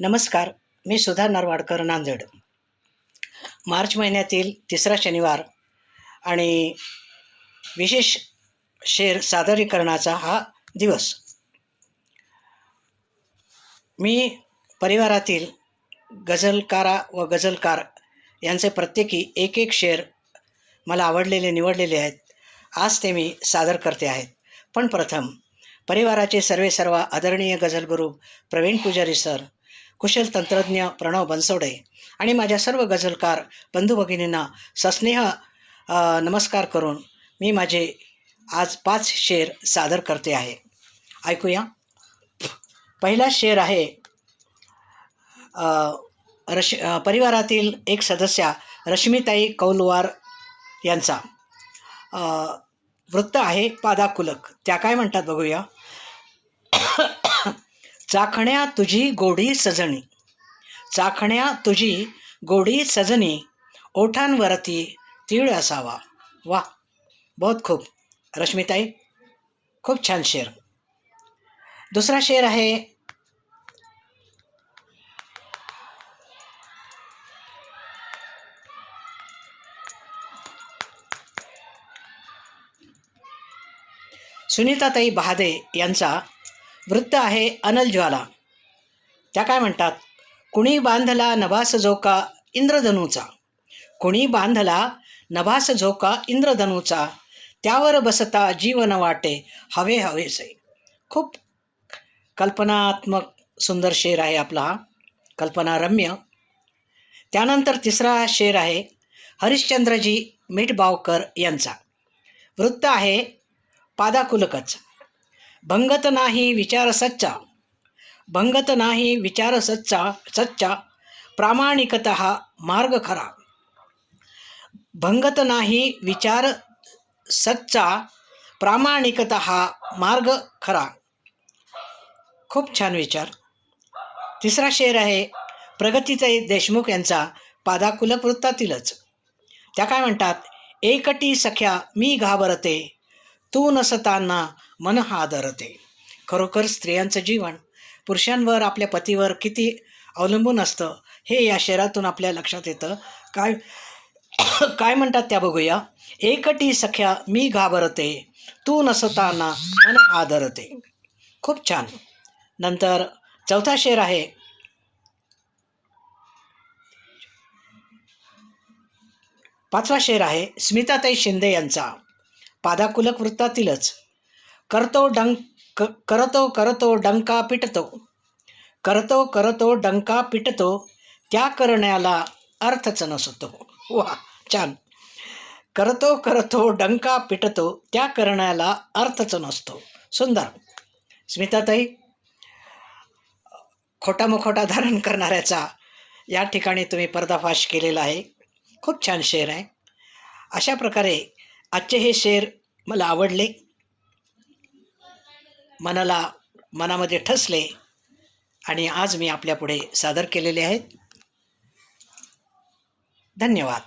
नमस्कार मी सुधा नरवाडकर नांदेड. मार्च महिन्यातील तिसरा शनिवार आणि विशेष शेर सादरीकरणाचा हा दिवस. मी परिवारातील गझलकारा व गझलकार यांचे प्रत्येकी एक एक शेर मला आवडलेले निवडलेले आहेत. आज ते मी सादर करते आहेत. पण प्रथम परिवाराचे सर्वे सर्व आदरणीय गझलगुरू प्रवीण पुजारी सर कुशल तंत्रज्ञ प्रणव बनसोडे आणि माझ्या सर्व गझलकार बंधू भगिनींना सस्नेह नमस्कार करून मी माझे आज पाच शेर सादर करते आहे. ऐकूया. पहिला शेर आहे रश परिवारातील एक सदस्या रश्मिताई कौलवार यांचा. वृत्त आहे पादाकुलक. त्या काय म्हणतात बघूया? चाखण्या तुझी गोडी सजणी चाखण्या तुझी गोडी सजनी. ओठांवरती तीळ असावा. वा बहुत खूप. रश्मिताई खूप छान शेर. दुसरा शेर आहे. सुनीताताई बहादे यांचा वृत्त आहे अनल ज्वाला. त्या काय म्हणतात? कुणी बांधला नभास झोका इंद्रधनूचा? कुणी बांधला नभास झोका इंद्रधनूचा? त्यावर बसता जीवन वाटे हवे हवेसे. खूप कल्पनात्मक सुंदर शेर आहे आपला हा. कल्पनारम्य. त्यानंतर तिसरा शेर आहे हरिश्चंद्रजी मिठबावकर यांचा. वृत्त आहे पादाकुलकच. भंगत नाही विचार सच्चा. भंगत नाही विचार सच्चा सच्चा प्रामाणिकत मार्ग खरा. भंगत नाही विचार सच्चा प्रामाणिकत मार्ग खरा. खूप छान विचार. तिसरा शेर आहे प्रगतीताई देशमुख यांचा पादाकुलक वृत्तातीलच त्या काय म्हणतात? एकटी सख्या मी घाबरते तू नसताना मन हादरते. खरोखर स्त्रियांचं जीवन पुरुषांवर आपल्या पतीवर किती अवलंबून असतं हे या शहरातून आपल्या लक्षात येतं. काय काय म्हणतात त्या बघूया. एकटी सख्या मी घाबरते तू नसताना मन आदरते खूप छान. नंतर चौथा शेर आहे. पाचवा शेर आहे स्मिताताई शिंदे यांचा. पादाकुलक वृत्तातीलच. करतो डंक करतो करतो डंका पिटतो. करतो करतो डंका पिटतो. त्या करण्याला अर्थच नसतो. वा छान. करतो करतो डंका पिटतो. त्या करण्याला अर्थच नसतो. सुंदर. स्मिताताई खोटा मुखोटा धारण करणाऱ्याचा या ठिकाणी तुम्ही पर्दाफाश केलेला आहे. खूप छान शेर आहे. अशा प्रकारे आजचे हे शेर मला आवडले. मनाला मनामध्ये ठसले आणि आज मी आपल्यापुढे सादर केलेले आहेत. धन्यवाद.